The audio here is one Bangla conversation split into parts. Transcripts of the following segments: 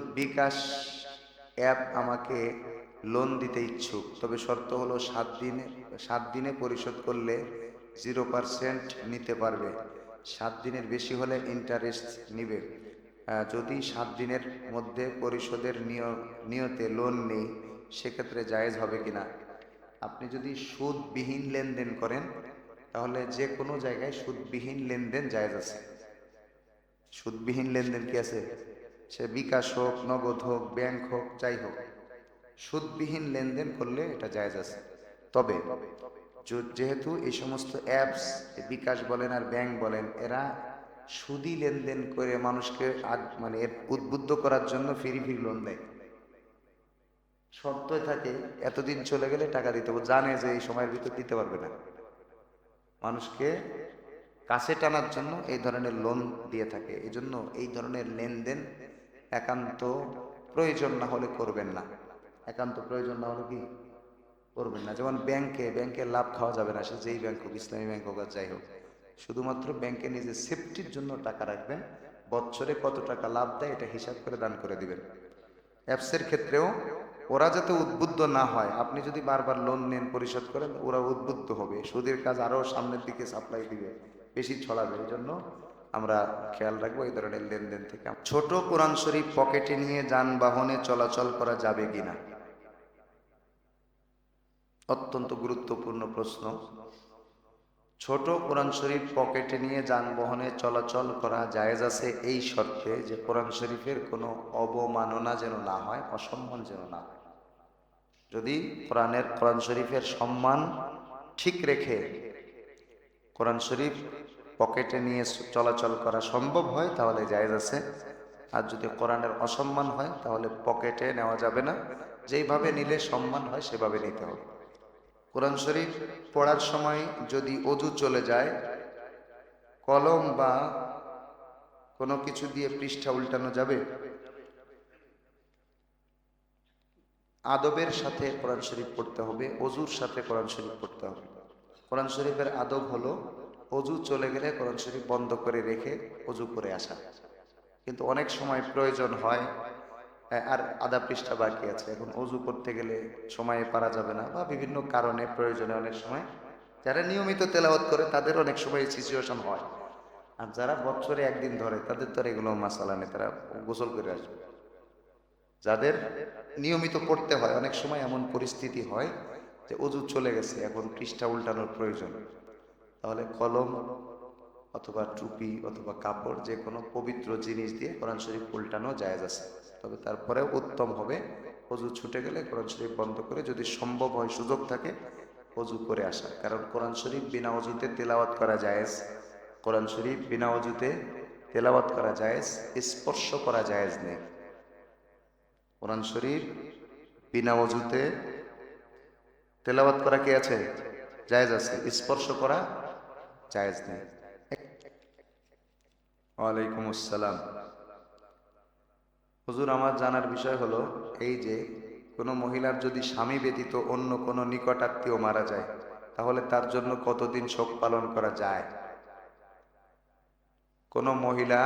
বিকাশ অ্যাপ আমাকে লোন দিতে ইচ্ছুক, তবে শর্ত হলো সাত দিনে সাত দিনে পরিশোধ করলে জিরো পার্সেন্ট নিতে পারবে। সাত দিনের বেশি হলে ইন্টারেস্ট নিবে। যদি সাত দিনের মধ্যে পরিশোধের নিয়- নিয়তে লোন নেই, সেক্ষেত্রে জায়েজ হবে কিনা? আপনি যদি সুদবিহীন লেনদেন করেন, তাহলে যে কোনো জায়গায় সুদবিহীন লেনদেন জায়েজ আছে। সুদবিহীন লেনদেন কি আছে? সে বিকাশ হোক, নগদ হোক, ব্যাংক হোক, যাই হোক, সুদবিহীন লেনদেন করলে এটা জায়েজ আছে। তবে যেহেতু এই সমস্ত অ্যাপস বিকাশ বলেন আর ব্যাংক বলেন, এরা সুদি লেনদেন করে মানুষকে মানে উদ্বুদ্ধ করার জন্য ফ্রি ফ্রি লোন দেয়। শর্তই থাকে, এতদিন চলে গেলে টাকা দিতে জানে যে এই সময়ের ভিতর দিতে পারবে না। মানুষকে কাছে টানার জন্য এই ধরনের লোন দিয়ে থাকে। এই জন্য এই ধরনের লেনদেন একান্ত প্রয়োজন না হলে করবেন না। একান্ত প্রয়োজন না হলে কি করবেন না? যেমন ব্যাংকে ব্যাংকে লাভ খাওয়া যাবে না, সে যেই ব্যাংক হোক, ইসলামী ব্যাংক হোক আর যাই হোক। শুধুমাত্র ব্যাংকে নিজের সেফটির জন্য টাকা রাখবেন। বছরে কত টাকা লাভ দেয় এটা হিসাব করে দান করে দিবেন। অ্যাপসের ক্ষেত্রেও ওরা যাতে উদ্বুদ্ধ না হয়, আপনি যদি বারবার লোন নেন, পরিশোধ করেন, ওরা উদ্বুদ্ধ হবে। সুদের কাজ আরও সামনের দিকে সাপ্লাই দিবে, বেশি ছড়াবে। এই জন্য আমরা খেয়াল রাখব এই ধরনের লেনদেন থেকে। ছোট কোরআন শরীফ পকেটে নিয়ে যানবাহনে চলাচল করা যাবে কিনা? অত্যন্ত গুরুত্বপূর্ণ প্রশ্ন। ছোট কোরআন শরীফ পকেটে নিয়ে যানবাহনে চলাচল করা জায়েজ আছে এই শর্তে যে কোরআন শরীফের কোনো অবমাননা যেন না হয়, অসম্মান যেন না হয়। যদি কোরআনের, কোরআন শরীফের সম্মান ঠিক রেখে কোরআন শরীফ পকেটে নিয়ে চলাচল করা সম্ভব হয়, তাহলে জায়েজ আছে। আর যদি কোরআনের অসম্মান হয়, তাহলে পকেটে নেওয়া যাবে না। যেইভাবে নিলে সম্মান হয়, সেভাবে নিতে হবে। কোরআন শরীফ পড়ার সময় যদি অজু চলে যায়, কলম বা কোনো কিছু দিয়ে পৃষ্ঠা উল্টানো যাবে? আদবের সাথে কোরআন শরীফ পড়তে হবে, অজুর সাথে কোরআন শরীফ পড়তে হবে। কোরআন শরীফের আদব হলো অজু চলে গেলে কোরআন শরীফ বন্ধ করে রেখে অজু করে আসা। কিন্তু অনেক সময় প্রয়োজন হয় হ্যাঁ, আর আধা পৃষ্ঠা বাকি আছে। এখন অজু করতে গেলে সময়ে পারা যাবে না বা বিভিন্ন কারণে প্রয়োজনে অনেক সময় যারা নিয়মিত তেলাওয়াত করে তাদের অনেক সময় সিচুয়েশন হয়। আর যারা বছরে একদিন ধরে তাদের তো এগুলো মাসালা নেই তারা গোসল করে আসবে। যাদের নিয়মিত পড়তে হয় অনেক সময় এমন পরিস্থিতি হয় যে অজু চলে গেছে এখন পৃষ্ঠা উল্টানোর প্রয়োজন। তাহলে কলম অথবা টুপি অথবা কাপড় যে কোনো পবিত্র জিনিস দিয়ে কোরআন শরীফ উল্টানো জায়েজ আছে। তবে তারপরেও উত্তম হবে। অজু ছুটে গেলে কোরআন শরীফ বন্ধ করে যদি সম্ভব হয় সুযোগ থাকে, অজু করে আসা। কারণ কোরআন শরীফ বিনা অজুতে তেলাওয়াত করা জায়েজ। কোরআন শরীফ বিনা অজুতে তেলাওয়াত করা জায়েজ, স্পর্শ করা জায়েজ নেই। কোরআন শরীফ বিনা অজুতে তেলাওয়াত করা কি আছে? জায়েজ আছে। স্পর্শ করা জায়েজ নেই। ওয়ালাইকুম আসসালাম। হুজুর, আমার জানার বিষয় হলো এই যে, কোনো মহিলার যদি স্বামী ব্যতীত অন্য কোনো নিকট আত্মীয় মারা যায়, তাহলে তার জন্য কতদিন শোক পালন করা যায়? কোনো মহিলা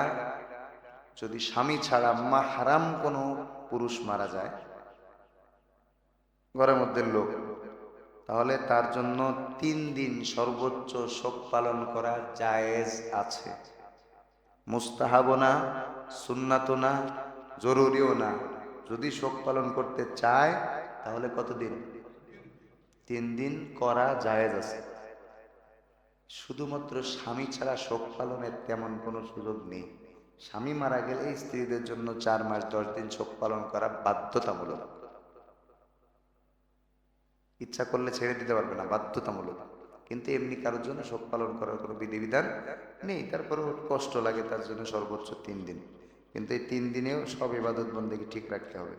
যদি স্বামী ছাড়া মা হারাম কোনো পুরুষ মারা যায়, ঘরের মধ্যে লোক তাহলে তার জন্য তিন দিন সর্বোচ্চ শোক পালন করা জায়েজ আছে। মুস্তাহাবও না, সুন্নাতও না, জরুরিও না। যদি শোক পালন করতে চায়, তাহলে কতদিন তিন দিন করা জায়েজ আছে। শুধুমাত্র স্বামী ছাড়া শোক পালনের তেমন কোনো সুযোগ নেই। স্বামী মারা গেলে স্ত্রীদের জন্য চার মাস, দশ দিন শোক পালন করা বাধ্যতামূলক। ইচ্ছা করলে ছেড়ে দিতে পারবে না, বাধ্যতামূলক। কিন্তু এমনি কারোর জন্য শোক পালন করার কোনো বিধিবিধান নেই, তারপরেও কষ্ট লাগে তার জন্য সর্বোচ্চ তিন দিন। কিন্তু এই তিন দিনেও সব ইবাদত বন্দীকে ঠিক রাখতে হবে।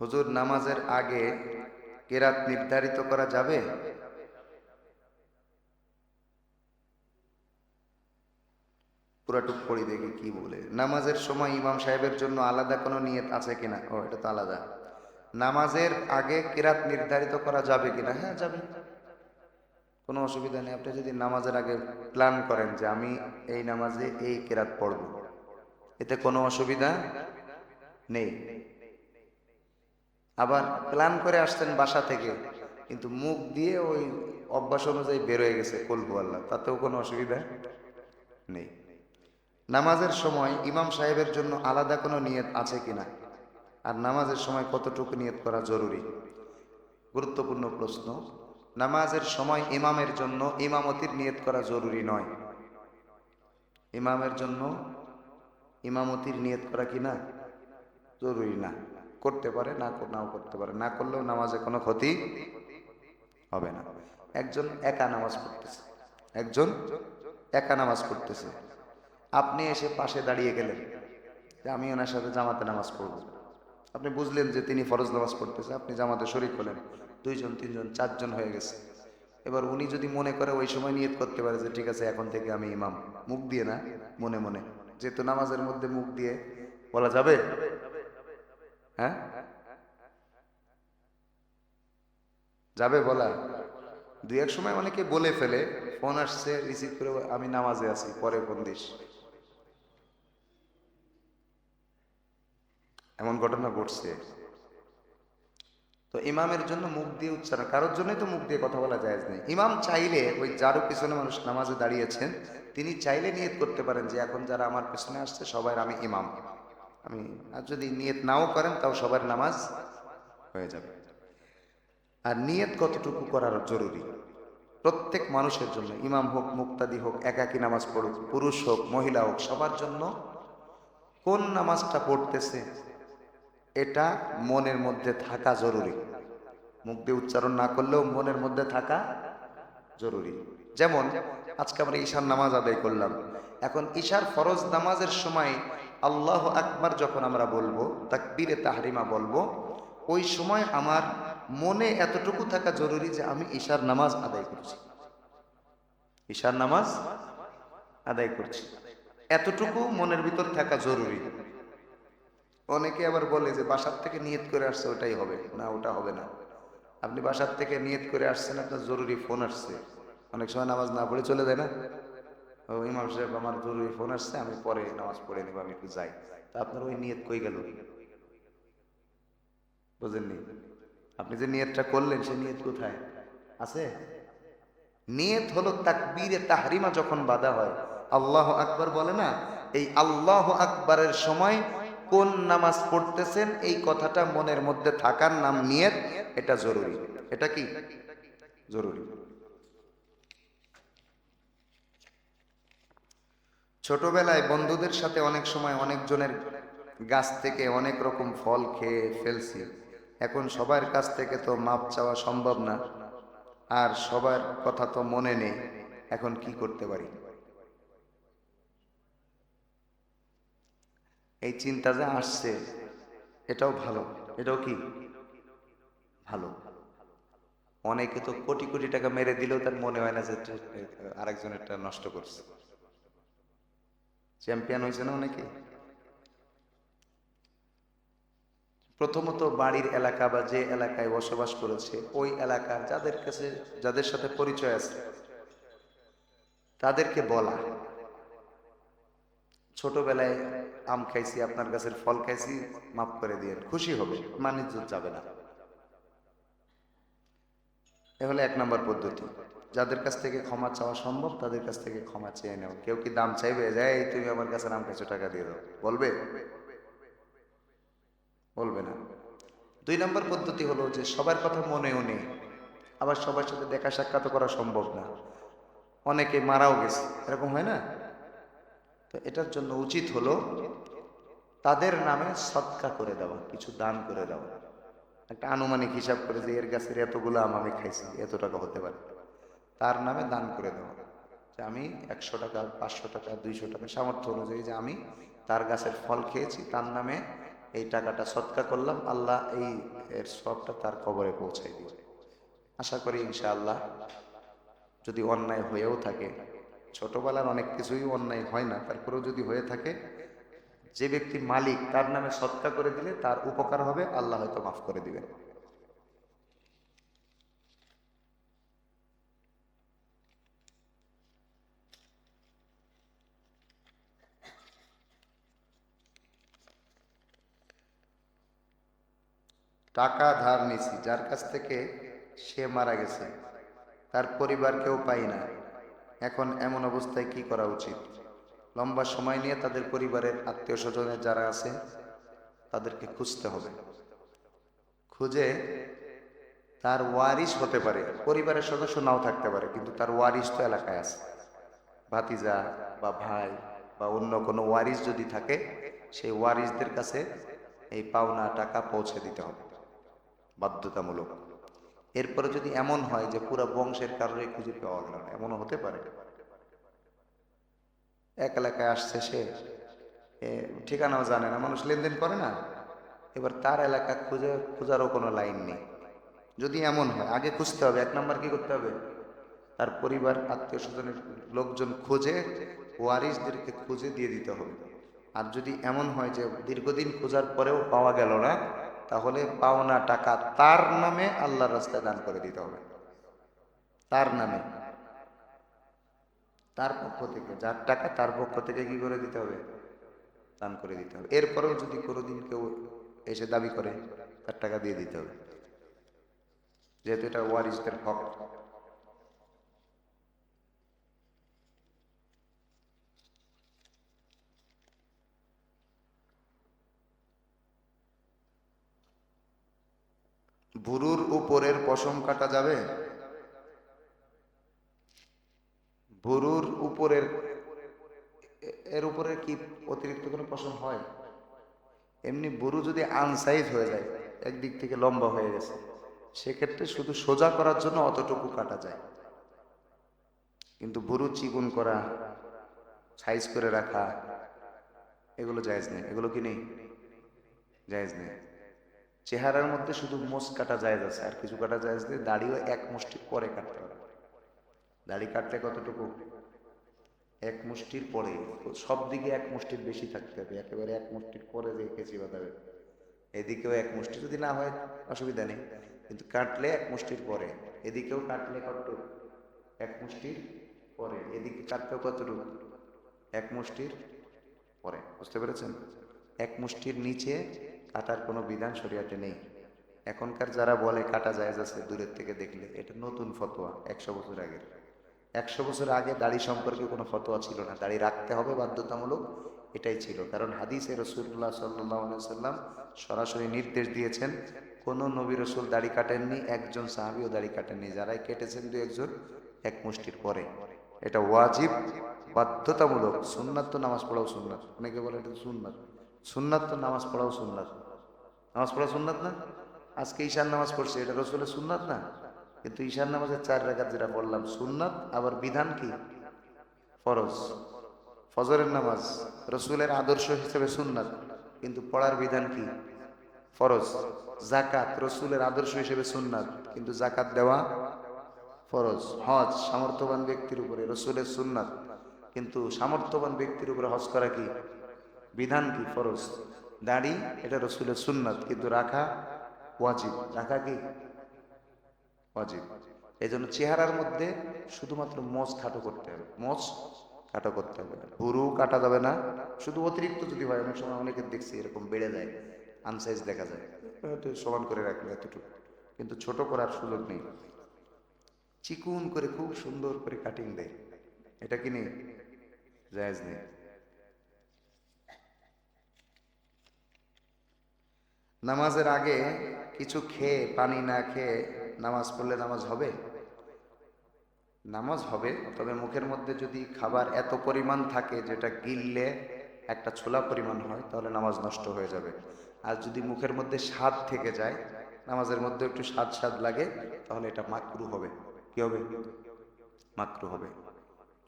হুজুর, নামাজের আগে কেরাত নির্ধারিত করা যাবে? পুরাটুক পড়ি দেখি কি বলে। নামাজের সময় ইমাম সাহেবের জন্য আলাদা কোনো নিয়ত আছে কিনা? ও, এটা তো আলাদা। নামাজের আগে কেরাত নির্ধারিত করা যাবে কিনা? হ্যাঁ যাবে। কোনো অসুবিধা নেই। আপনি যদি নামাজের আগে প্ল্যান করেন যে আমি এই নামাজে এই কেরাত পড়ব, এতে কোনো অসুবিধা নেই। আবার প্ল্যান করে আসছেন বাসা থেকে, কিন্তু মুখ দিয়ে ওই অভ্যাস অনুযায়ী বেরোয় গেছে, কলবু আল্লাহ, তাতেও কোনো অসুবিধা নেই। নামাজের সময় ইমাম সাহেবের জন্য আলাদা কোনো নিয়ত আছে কিনা? আর নামাজের সময় কতটুকু নিয়ত করা জরুরি? গুরুত্বপূর্ণ প্রশ্ন। নামাজের সময় ইমামের জন্য ইমামতির নিয়ত করা জরুরি নয়। ইমামের জন্য ইমামতির নিয়ত করা কি না? জরুরি না। করতে পারে, না নাও করতে পারে। না করলেও নামাজে কোনো ক্ষতি হবে না। একজন একা নামাজ পড়তেছে। একজন একা নামাজ পড়তেছে। আপনি এসে পাশে দাঁড়িয়ে গেলেন। যে আমি ওনার সাথে জামাতে নামাজ পড়ব। আপনি বুঝলেন যে তিনি ফরজ নামাজ পড়তেছে, আপনি জামাতে শরিক হলেন। দুইজন, তিনজন, চারজন হয়ে গেছে। এবার উনি যদি মনে করে ওই সময় নিয়ত করতে পারে যে ঠিক আছে, এখন থেকে আমি ইমাম। মুখ দিয়ে না, মনে মনে। যেহেতু নামাজের মধ্যে মুখ দিয়ে বলা যাবে? হ্যাঁ? যাবে বলা? দুই এক সময় অনেকে বলে ফেলে, ফোন আসছে, রিসিভ করে আমি নামাজে আছি, পরে ফোন দিস। এমন ঘটনা ঘটছে। তো ইমামের জন্য মুখ দিয়ে উচ্চারণ, কারোর জন্যই তো মুখ দিয়ে কথা বলা যায় নেই ইমাম চাইলে ওই যারও পিছনে মানুষ নামাজে দাঁড়িয়েছেন, তিনি চাইলে নিয়ত করতে পারেন যে এখন যারা আমার পিছনে আসছে সবাই আমি ইমাম। আমি, আর যদি নিয়ত নাও করেন তাও সবার নামাজ হয়ে যাবে। আর নিয়ত কতটুকু করার জরুরি? প্রত্যেক মানুষের জন্য, ইমাম হোক, মুক্তাদি হোক, একাকী নামাজ পড়ুক, পুরুষ হোক, মহিলা হোক, সবার জন্য কোন নামাজটা পড়তেছে এটা মনের মধ্যে থাকা জরুরি। মুখ দিয়ে উচ্চারণ না করলেও মনের মধ্যে থাকা জরুরি। যেমন, আজকে আমরা ঈশার নামাজ আদায় করলাম। এখন ঈশার ফরজ নামাজের সময় আল্লাহ আকবার যখন আমরা বলব, তাকবীরে তাহরিমা বলব, ওই সময় আমার মনে এতটুকু থাকা জরুরি যে আমি ঈশার নামাজ আদায় করছি। ঈশার নামাজ আদায় করছি। এতটুকু মনের ভিতর থাকা জরুরি। অনেকে আবার বলে যে বাসার থেকে নিয়ত করে আসছে, ওটাই হবে। না, ওটা হবে না। আপনি বাসার থেকে নিয়ত করে আসছেন, আপনার জরুরি ফোন আসছে। অনেক সময় নামাজ না পড়ে চলে যায় না? ইমাম সাহেব, আমার জরুরি ফোন আসছে, আমি পরে নামাজ পড়ে নেব, আমি একটু যাই। তা আপনার ওই নিয়ত কই গেল? বুঝেননি? আপনি যে নিয়তটা করলেন সে নিয়ত কোথায়? আছে? নিয়ত হলো তাকবীরে তাহরিমা যখন বাধা হয়, আল্লাহ আকবার বলে না, এই আল্লাহ আকবারের সময় কোন নামাজ পড়তেছেন, এই কথাটা মনের মধ্যে থাকার নাম নিয়ত এটা জরুরি। এটা কি? জরুরি। ছোটবেলায় বন্ধুদের সাথে অনেক সময় অনেকজনের গাছ থেকে অনেক রকম ফল খেয়ে ফেলছি। এখন সবার কাছ থেকে তো মাপ চাওয়া সম্ভব না। আর সবার কথা তো মনে নেই। এখন কি করতে পারি? এই চিন্তা যে আসছে, এটাও ভালো। এটাও কি? ভালো। অনেকে তো কোটি কোটি টাকা মেরে দিলেও তার মনে হয় না যে আরেকজনেরটা নষ্ট করছে। চ্যাম্পিয়ন হয়েছে না অনেকে? প্রথমত বাড়ির এলাকা বা যে এলাকায় বসবাস করেছে, ওই এলাকার যাদের কাছে, যাদের সাথে পরিচয় আছে, তাদেরকে বলা। ছোটবেলায় আম খাইছি, আপনার গাছের ফল খাইছি, মাফ করে দিয়ে খুশি হবে মানিজ্য যাবে না। এ হলো এক নম্বর পদ্ধতি। যাদের কাছ থেকে ক্ষমা চাওয়া সম্ভব, তাদের কাছ থেকে ক্ষমা চেয়ে নেও। কেউ কি দাম চাইবে? যাই তুমি আমার কাছে নাম কাছে টাকা দিয়ে দাও। বলবে? বলবে না। দুই নম্বর পদ্ধতি হলো যে, সবার কথা মনেও নেই। আবার সবার সাথে দেখা সাক্ষাৎ করা সম্ভব না। অনেকে মারাও গেছে। এরকম হয় না? তো এটার জন্য উচিত হলো তাদের নামে সৎকা করে দেওয়া, কিছু দান করে দেওয়া। একটা আনুমানিক হিসাব করে যে এর গাছের এতগুলো আম আমি খাইছি, এত টাকা হতে পারে। তার নামে দান করে দেওয়া। যে আমি একশো টাকা, পাঁচশো টাকা, দুইশো টাকা সামর্থ্য অনুযায়ী যে আমি তার গাছের ফল খেয়েছি, তার নামে এই টাকাটা সৎকা করলাম, আল্লাহ এই এর সবটা তার কবরে পৌঁছাই দিবে আশা করি ইনশাআল্লাহ যদি অন্যায় হয়েও থাকে ছোটবেলার অনেক কিছুই অন্যায় হয় না, তারপরেও যদি হয়ে থাকে, যে ব্যক্তি মালিক, তার নামে সৎকা করে দিলে তার উপকার হবে, আল্লাহ হয়তো মাফ করে দিবেন। টাকা ধার নিছি, যার কাছ থেকে সে মারা গেছে, তার পরিবার কেউ পাই না এখন এমন অবস্থায় কি করা উচিত? লম্বা সময় নিয়ে তাদের পরিবারের আত্মীয় স্বজনের যারা আছে, তাদেরকে খুঁজতে হবে। খুঁজে তার ওয়ারিশ হতে পারে। পরিবারের সদস্য নাও থাকতে পারে, কিন্তু তার ওয়ারিশ তো এলাকায় আছে। ভাতিজা বা ভাই বা অন্য কোনো ওয়ারিশ যদি থাকে, সেই ওয়ারিশদের কাছে এই পাওনা টাকা পৌঁছে দিতে হবে। বাধ্যতামূলক। এরপরে যদি এমন হয় যে পুরো বংশের কারণে খুঁজে পাওয়া গেল না, এমনও হতে পারে? এক এলাকায় আসছে সে ঠিকানাও জানে না, মানুষ লেনদেন করে না। এবার তার এলাকা খুঁজে, খোঁজারও কোনো লাইন নেই। যদি এমন হয়, আগে খুঁজতে হবে, এক নম্বর কি করতে হবে? তার পরিবার, আত্মীয় স্বজনের লোকজন খুঁজে ওয়ারিসদেরকে খুঁজে দিয়ে দিতে হবে। আর যদি এমন হয় যে দীর্ঘদিন খোঁজার পরেও পাওয়া গেল না তাহলে পাওনা টাকা তার নামে আল্লাহর রাস্তায় দান করে দিতে হবে। তার নামে। তার পক্ষ থেকে, যার টাকা তার পক্ষ থেকে কি করে দিতে হবে? দান করে দিতে হবে। এরপরেও যদি কোনোদিন কেউ এসে দাবি করে, তার টাকা দিয়ে দিতে হবে। যেহেতু এটা ওয়ারিসদের হক। ভুরুর উপরের পশম কাটা যাবে? ভুরুর উপরের এর উপরে কি অতিরিক্ত কোনো পশম হয়? এমনি বুরু যদি আনসাইজ হয়ে যায়, একদিক থেকে লম্বা হয়ে গেছে, সেক্ষেত্রে শুধু সোজা করার জন্য অতটুকু কাটা যায়। কিন্তু বুরু চিকুন করা, সাইজ করে রাখা, এগুলো জায়েজ নেই। এগুলো কি নেই? জায়েজ নেই। চেহারার মধ্যে শুধু মোষ কাটা জায়েজ আছে, আর কিছু কাটা জায়েজ নেই, দাড়িও এক মুষ্টি পরে কাটতে হবে। দাড়ি কাটলে কতটুকু? এক মুষ্টির পরে, সব দিকে এক মুষ্টির বেশি থাকতে হবে, একেবারে এক মুষ্টির পরে যে কেচি বাঁধাবে এদিকেও এক মুষ্টি যদি না হয়, অসুবিধা নেই, কিন্তু কাটলে এক মুষ্টির পরে, এদিকেও কাটলে কতটুকু এক মুষ্টির পরে, এদিকে কাটলেও কতটুকু? এক মুষ্টির পরে, বুঝতে পেরেছেন? এক মুষ্টির নিচে কাটার কোনো বিধান শরিয়াতে নেই। এখনকার যারা বলে কাটা যায় আছে, দূরের থেকে দেখলে এটা নতুন ফতোয়া, একশো বছর আগের। একশো বছর আগে দাড়ি সম্পর্কে কোনো ফতোয়া ছিল না। দাড়ি রাখতে হবে বাধ্যতামূলক, এটাই ছিল। কারণ হাদিসে রসুল্লাহ সাল্লাহ সাল্লাম সরাসরি নির্দেশ দিয়েছেন, কোনো নবী রসুল দাড়ি কাটেননি, একজন সাহাবিও দাড়ি কাটেননি। যারাই কেটেছেন দু একজন, এক মুষ্টির পরে। এটা ওয়াজিব, বাধ্যতামূলক। সুন্নাত তো নামাজ পড়াও সুন্নাত। অনেকে বলে এটা সুন্নাত। সুন্নাত তো নামাজ পড়াও সুন্নাত। নামাজ পড়া সুন্নাত না? আজকে ঈশান নামাজ পড়ছে, এটা রসুলের সুন্নাত না? কিন্তু ঈশান নামাজের চার রেখাত যেটা পড়লাম, সুন্নাত, আবার বিধান কি? ফরজ। ফজরের নামাজ রসুলের আদর্শ হিসেবে সুন্নাত, কিন্তু পড়ার বিধান কি? ফরজ। জাকাত রসুলের আদর্শ হিসেবে সুন্নাত, কিন্তু জাকাত দেওয়া ফরজ। হজ সামর্থ্যবান ব্যক্তির উপরে, রসুলের সুন্নাত, কিন্তু সামর্থ্যবান ব্যক্তির উপরে হজ করা কি? বিধান কি? ফরজ। দাড়ি, এটা রসুলের সুন্নাত, কিন্তু রাখা ওয়াজিব। রাখা কি? ওয়াজিব। এই জন্য চেহারার মধ্যে শুধুমাত্র মোজ খাটো করতে হবে। মোজ কাটো করতে হবে না। পুরু কাটা যাবে না। শুধু অতিরিক্ত যদি হয়, অনেক সময় অনেকে দেখছি এরকম বেড়ে যায় আনসাইজ দেখা যায়। হয়তো সমান করে রাখলে এতটুকু। কিন্তু ছোট করার সুযোগ নেই। চিকুন করে খুব সুন্দর করে কাটিং দেয়। এটা কি নেই? জায়েজ নেই। নামাজের আগে কিছু খেয়ে, পানি না খেয়ে নামাজ পড়লে নামাজ হবে? নামাজ হবে, তবে মুখের মধ্যে যদি খাবার এত পরিমাণ থাকে যেটা গিললে একটা ছোলা পরিমাণ হয়, তাহলে নামাজ নষ্ট হয়ে যাবে। আর যদি মুখের মধ্যে স্বাদ থেকে যায়, নামাজের মধ্যে একটু স্বাদ স্বাদ লাগে, তাহলে এটা মাকরু হবে। কি হবে? মাকরু হবে।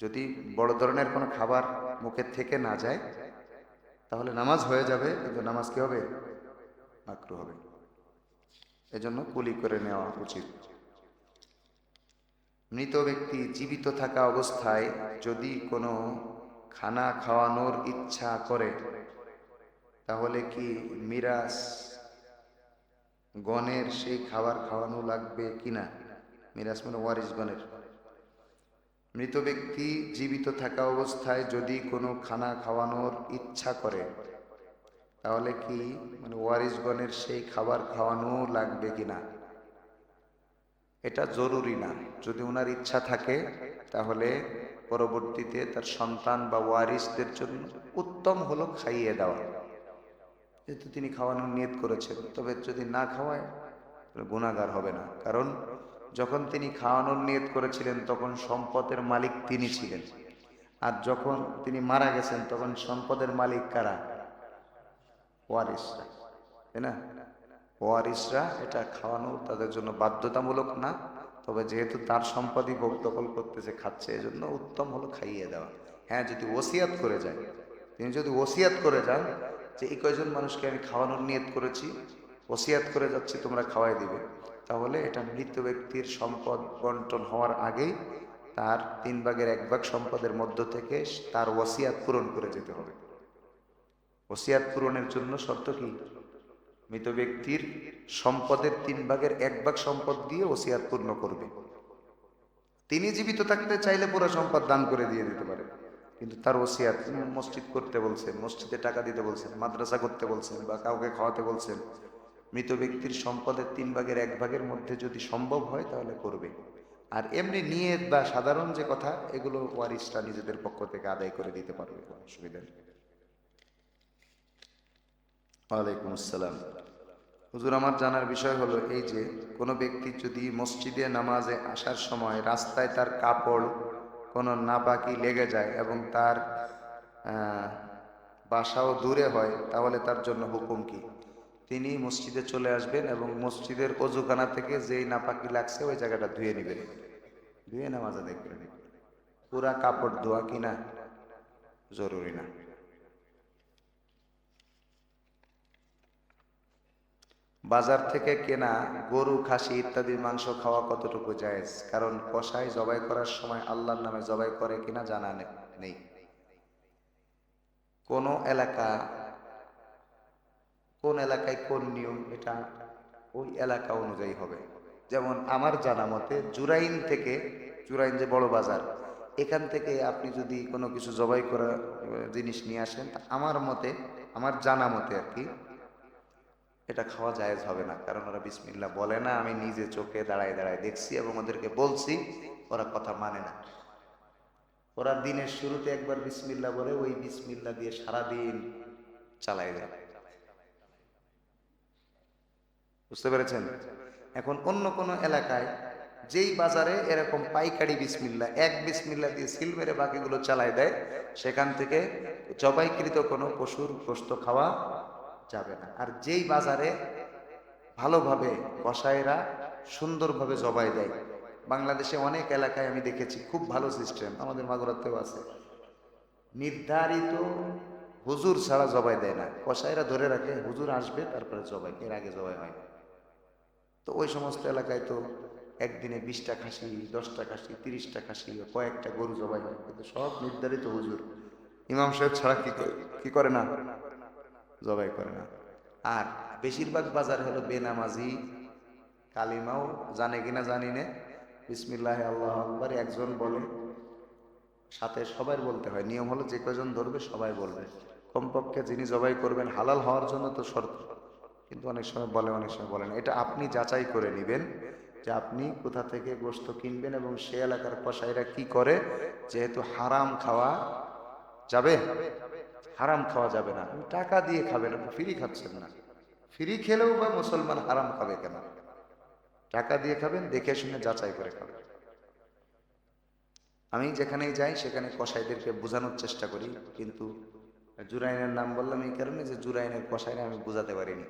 যদি বড় ধরনের কোনো খাবার মুখের থেকে না যায়, তাহলে নামাজ হয়ে যাবে, কিন্তু নামাজ কি হবে? মাকরু হবে। এজন্য কুলি করে নেওয়া উচিত। মৃত ব্যক্তি জীবিত থাকা অবস্থায় যদি কোনো খানা খাওয়ানোর ইচ্ছা করে, তাহলে কি মিরাস গণের সেই খাবার খাওয়ানো লাগবে কিনা মিরাস মানে ওয়ারিস গণের। মৃত ব্যক্তি জীবিত থাকা অবস্থায় যদি কোনো খানা খাওয়ানোর ইচ্ছা করে তাহলে কি? মানে ওয়ারিসগণের সেই খাবার খাওয়ানো লাগবে কিনা এটা জরুরি না। যদি ওনার ইচ্ছা থাকে, তাহলে পরবর্তীতে তার সন্তান বা ওয়ারিসদের জন্য উত্তম হলো খাইয়ে দেওয়া। যেহেতু তিনি খাওয়ানোর নিয়ত করেছেন, তবে যদি না খাওয়ায় গুণাগার হবে না। কারণ যখন তিনি খাওয়ানোর নিয়ত করেছিলেন, তখন সম্পদের মালিক তিনি ছিলেন। আর যখন তিনি মারা গেছেন, তখন সম্পদের মালিক কারা? ওয়ারিসরা, তাই না? ওয়ারিসরা এটা খাওয়ানো তাদের জন্য বাধ্যতামূলক না, তবে যেহেতু তার সম্পদই ভোগ দখল করতেছে, খাচ্ছে, এজন্য উত্তম হলো খাইয়ে দেওয়া। হ্যাঁ যদি ওসিয়াত করে যায়, তিনি যদি ওসিয়াত করে যান, যে এই কয়জন মানুষকে আমি খাওয়ানোর নিয়ত করেছি, ওসিয়াত করে যাচ্ছি, তোমরা খাওয়াই দিবে, তাহলে এটা মৃত ব্যক্তির সম্পদ বন্টন হওয়ার আগেই তার তিন ভাগের এক ভাগ সম্পদের মধ্য থেকে তার ওসিয়াত পূরণ করে যেতে হবে। ওসিয়াত পূরণের জন্য শর্ত কি? মৃত ব্যক্তির সম্পদের তিন ভাগের এক ভাগ সম্পদ দিয়ে ওসিয়াত পূর্ণ করবে। তিনি জীবিত থাকতে চাইলে পুরো সম্পদ দান করে দিয়ে দিতে পারে। কিন্তু তার ওসিয়াত মসজিদ করতে বলছেন, মসজিদে টাকা দিতে বলছেন, মাদ্রাসা করতে বলছেন বা কাউকে খাওয়াতে বলছেন, মৃত ব্যক্তির সম্পদের তিন ভাগের এক ভাগের মধ্যে যদি সম্ভব হয় তাহলে করবে। আর এমনি নিয়ত বা সাধারণ যে কথা, এগুলো ওয়ারিসরা নিজেদের পক্ষ থেকে আদায় করে দিতে পারবে। অসুবিধা নেই। ওয়ালাইকুম আসসালাম। হুজুর, আমার জানার বিষয় হলো এই যে, কোনো ব্যক্তি যদি মসজিদে নামাজে আসার সময় রাস্তায় তার কাপড় কোনো নাপাকি লেগে যায় এবং তার বাসাও দূরে হয়, তাহলে তার জন্য হুকুম কি? তিনি মসজিদে চলে আসবেন এবং মসজিদের অজুখানা থেকে যেই নাপাকি লাগছে ওই জায়গাটা ধুয়ে নেবেন। ধুয়ে নামাজ আদায় করে নেবেন পুরা কাপড় ধোয়া কিনা? জরুরি না। বাজার থেকে কেনা গরু, খাসি ইত্যাদি মাংস খাওয়া কতটুকু জায়েজ? কারণ কষাই জবাই করার সময় আল্লাহর নামে জবাই করে কিনা জানা নেই। কোন এলাকা, কোন এলাকায় কোন নিয়ম, এটা ওই এলাকা অনুযায়ী হবে। যেমন আমার জানা মতে জুরাইন থেকে, জুরাইন যে বড় বাজার, এখান থেকে আপনি যদি কোনো কিছু জবাই করা জিনিস নিয়ে আসেন আমার মতে, আমার জানা মতে আর কি এটা খাওয়া জায়েজ হবে না। কারণ ওরা বিসমিল্লা বলে না, আমি নিজে চোখে দাঁড়ায় দাঁড়ায় দেখছি এবং ওদেরকে বলছি, ওরা কথা মানে না। ওরা দিনের শুরুতে একবার বিসমিল্লা বলে, ওই বিসমিল্লা দিয়ে সারাদিন চালাই দেয় বুঝতে পেরেছেন? এখন অন্য কোনো এলাকায় যেই বাজারে এরকম পাইকারি বিসমিল্লা এক বিসমিল্লা দিয়ে সিল মেরে বাকিগুলো চালাই দেয়, সেখান থেকে জবাইকৃত কোনো পশুর গোস্ত খাওয়া যাবে না। আর যেই বাজারে ভালোভাবে কসাইরা সুন্দরভাবে জবাই দেয়, বাংলাদেশে অনেক এলাকায় আমি দেখেছি খুব ভালো সিস্টেম আমাদের মাগুরাতেও আছে। নির্ধারিত হুজুর ছাড়া জবাই দেয় না। কসাইরা ধরে রাখে, হুজুর আসবে, তারপরে জবাই, এর আগে জবাই হয় না। তো ওই সমস্ত এলাকায় তো একদিনে বিশটা খাসি, দশটা খাসি, তিরিশটা খাসি, কয়েকটা গরু জবাই হয়। কিন্তু সব নির্ধারিত হুজুর। ইমাম সাহেব ছাড়া কি করে না? জবাই করে না। আর বেশিরভাগ বাজার হলো বেনামাজি, কালিমাও, জানে কিনা জানি না। বিসমিল্লাহ, আল্লাহ আকবার, একজন বলে, সাথে সবাই বলতে হয়। নিয়ম হলো যে কজন ধরবে, সবাই বলবে। কমপক্ষে যিনি জবাই করবেন, হালাল হওয়ার জন্য তো শর্ত। কিন্তু অনেক সময় বলে, অনেক সময় বলে না। এটা আপনি যাচাই করে নেবেন যে আপনি কোথা থেকে গোস্ত কিনবেন এবং সে এলাকার কসাইরা কি করে, যেহেতু হারাম খাওয়া যাবে। হারাম খাওয়া যাবে না। টাকা দিয়ে খাবেন, আপনি ফ্রি খাচ্ছেন না। ফ্রি খেলেও বা মুসলমান হারাম খাবে কেন? টাকা দিয়ে খাবেন, দেখে শুনে যাচাই করে খাবেন। আমি যেখানেই যাই, সেখানে কসাইদেরকে বোঝানোর চেষ্টা করি, কিন্তু জুরাইনের নাম বললাম এই কারণে যে জুরাইনের কসাইনে আমি বোঝাতে পারিনি।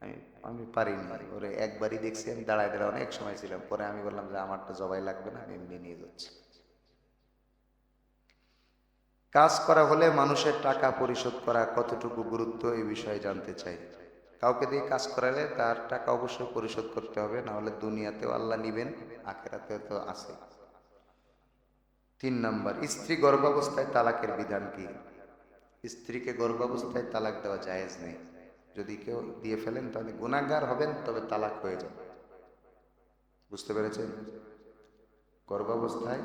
আমি আমি পারিনি। ওরে একবারই দেখছি, আমি দাঁড়ায় দাঁড়ায় অনেক সময় ছিলাম। পরে আমি বললাম যে, আমারটা জবাই লাগবে না, আমি এমনি নিয়ে যাচ্ছি। কাজ করা হলে মানুষের টাকা পরিশোধ করা কতটুকু গুরুত্ব এই বিষয়ে জানতে চাই। কাউকে দিয়ে কাজ করালে তার টাকা অবশ্যই পরিশোধ করতে হবে না হলে দুনিয়াতেও আল্লাহ নিবেন, আখেরাতেও তো আছে। তিন নম্বর, স্ত্রী গর্ভাবস্থায় তালাকের বিধান কি? স্ত্রীকে গর্ভাবস্থায় তালাক দেওয়া জায়েজ নেই। যদি কেউ দিয়ে ফেলেন, তাহলে গুণাগার হবেন, তবে তালাক হয়ে যাবে। বুঝতে পেরেছেন? গর্ভাবস্থায়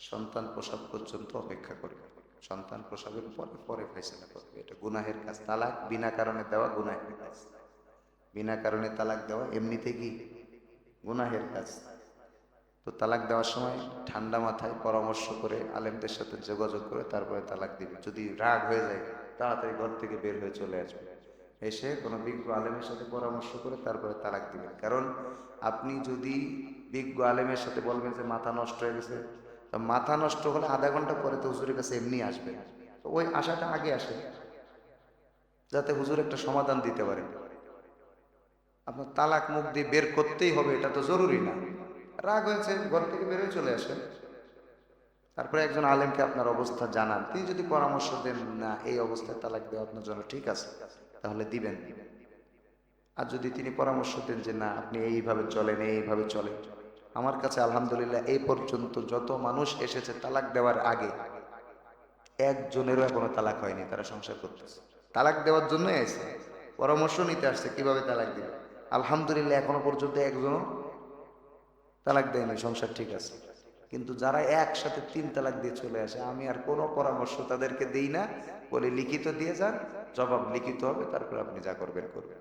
সন্তান প্রসব পর্যন্ত অপেক্ষা করবে সন্তান প্রসবের পরে পরে ফেসলা করবে। এটা গুনাহের কাজ। তালাক বিনা কারণে দেওয়া গুনাহের কাজ। বিনা কারণে তালাক দেওয়া এমনিতে কি? গুনাহের কাজ। তো তালাক দেওয়ার সময় ঠান্ডা মাথায় পরামর্শ করে আলেমদের সাথে যোগাযোগ করে তারপরে তালাক দিবে। যদি রাগ হয়ে যায়, তাড়াতাড়ি ঘর থেকে বের হয়ে চলে আসবে। এসে কোনো বিজ্ঞ আলেমের সাথে পরামর্শ করে তারপরে তালাক দিবেন। কারণ আপনি যদি বিজ্ঞ আলেমের সাথে বলবেন যে মাথা নষ্ট হয়ে গেছে মাথা নষ্ট হলে আধা ঘণ্টা পরে তো হুজুরের কাছে এমনি আসবে। তো ওই আশাটা আগে আসে, যাতে হুজুর একটা সমাধান দিতে পারেন আপনার তালাক মুখ দিয়ে বের করতেই হবে, এটা তো জরুরি না। রাগ হয়েছে, ঘর থেকে বেরোয় চলে আসেন। তারপরে একজন আলেমকে আপনার অবস্থা জানান। তিনি যদি পরামর্শ দেন, না, এই অবস্থায় তালাক দেওয়া আপনার জন্য ঠিক আছে, তাহলে দিবেন। আর যদি তিনি পরামর্শ দেন যে, না, আপনি এইভাবে চলেন এইভাবে চলেন আমার কাছে আলহামদুলিল্লাহ এই পর্যন্ত যত মানুষ এসেছে তালাক দেওয়ার আগে, একজনেরও এখনও তালাক হয়নি, তারা সংসার করতেছে। তালাক দেওয়ার জন্য এসে পরামর্শ নিতে আসছে, কীভাবে তালাক দিবে? আলহামদুলিল্লাহ এখনও পর্যন্ত একজনও তালাক দেয়নি, সংসার ঠিক আছে। কিন্তু যারা একসাথে তিন তালাক দিয়ে চলে আসে, আমি আর কোনো পরামর্শ তাদেরকে দিই না, বলে লিখিত দিয়ে যান, জবাব লিখিত হবে, তারপর আপনি যা করবেন করবেন।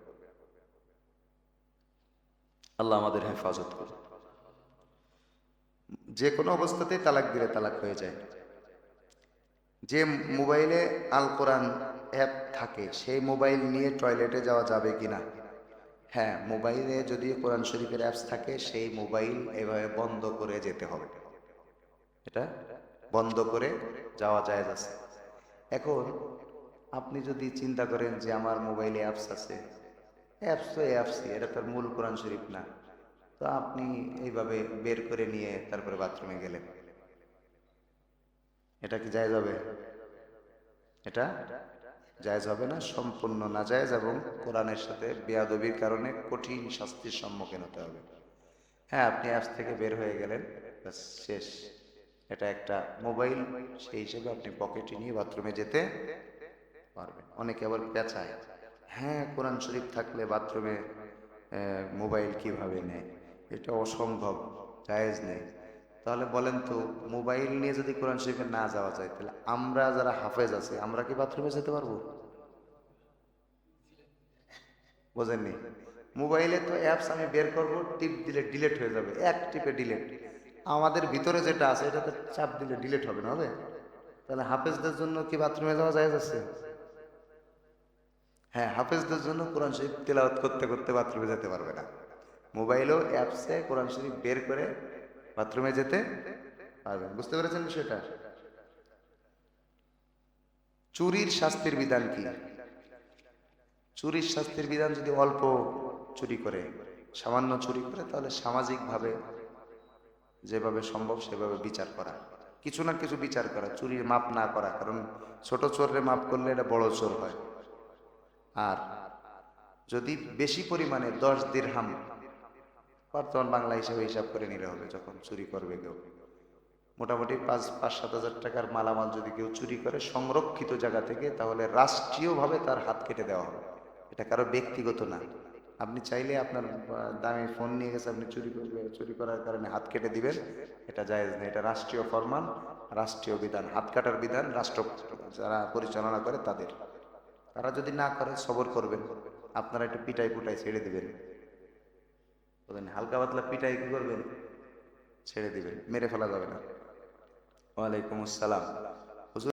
আল্লাহ আমাদের হেফাজত করুন। যে কোনো অবস্থাতেই তালাক দিলে তালাক হয়ে যায়। যে মোবাইলে আল কোরআন অ্যাপ থাকে, সেই মোবাইল নিয়ে টয়লেটে যাওয়া যাবে কিনা? হ্যাঁ মোবাইলে যদি কোরআন শরীফের অ্যাপস থাকে, সেই মোবাইল এভাবে বন্ধ করে যেতে হবে। এটা বন্ধ করে যাওয়া যায় আছে এখন আপনি যদি চিন্তা করেন যে আমার মোবাইলে অ্যাপস আছে, অ্যাপস তো অ্যাপসই, এটা তার মূল কোরআন শরীফ না। তো আপনি এইভাবে বের করে নিয়ে তারপরে বাথরুমে গেলেন। এটা কি যায় যাবে এটা জায়জ হবে না, সম্পূর্ণ না জায়জ এবং কোরআনের সাথে বেয়াদবির কারণে কঠিন শাস্তির সম্মুখীন হতে হবে। হ্যাঁ আপনি আজ থেকে বের হয়ে গেলেন শেষ। এটা একটা মোবাইল, সেই হিসেবে আপনি পকেটে নিয়ে বাথরুমে যেতে পারবেন। অনেকে আবার পেঁচায়। হ্যাঁ কোরআন শরীফ থাকলে বাথরুমে মোবাইল কীভাবে নেয়? এটা অসম্ভব, জায়েজ নেই। তাহলে বলেন তো, মোবাইল নিয়ে যদি কোরআন শরীফে না যাওয়া যায়, তাহলে আমরা যারা হাফেজ আছে, আমরা কি বাথরুমে যেতে পারব? বোঝেননি? মোবাইলে তো অ্যাপস আমি বের করব, টিপ দিলে ডিলেট হয়ে যাবে, এক টিপে ডিলেট আমাদের ভিতরে যেটা আছে এটা তো চাপ দিলে ডিলেট হবে না, হবে? তাহলে হাফেজদের জন্য কি বাথরুমে যাওয়া যায় যাচ্ছে হ্যাঁ হাফেজদের জন্য কোরআন শরীফ তেলাওয়াত করতে করতে বাথরুমে যেতে পারবে না। মোবাইলও, অ্যাপসে কোরআন শরীফ বের করে বাথরুমে যেতে পারবেন। বুঝতে পেরেছেন বিষয়টা? চুরির শাস্তির বিধান কি? চুরির শাস্তির বিধান যদি অল্প চুরি করে, সামান্য চুরি করে, তাহলে সামাজিকভাবে যেভাবে সম্ভব সেভাবে বিচার করা। কিছু না কিছু বিচার করা, চুরির মাপ না করা, কারণ ছোট চোরে মাপ করলে এটা বড় চোর হয়। আর যদি বেশি পরিমাণে দশ দিরহাম বর্তমান বাংলা হিসেবে হিসাব করে নিলে হবে যখন চুরি করবে কেউ। মোটামুটি পাঁচ পাঁচ, সাত হাজার টাকার মালামাল যদি কেউ চুরি করে সংরক্ষিত জায়গা থেকে, তাহলে রাষ্ট্রীয়ভাবে তার হাত কেটে দেওয়া হবে। এটা কারও ব্যক্তিগত না। আপনি চাইলে আপনার দামি ফোন নিয়ে গেছে, আপনি চুরি করবে চুরি করার কারণে হাত কেটে দিবেন। এটা জায়েজ নেই। এটা রাষ্ট্রীয় ফরমান, রাষ্ট্রীয় বিধান। হাত কাটার বিধান রাষ্ট্র যারা পরিচালনা করে তাদের। তারা যদি না করে, সবর করবেন। আপনারা একটু পিটাই পুটাই ছেড়ে দিবেন। বলেন হালকা পাতলা পিটাই কি করবেন? ছেড়ে দিবেন মেরে ফেলা যাবে না। ওয়ালাইকুম আসসালাম।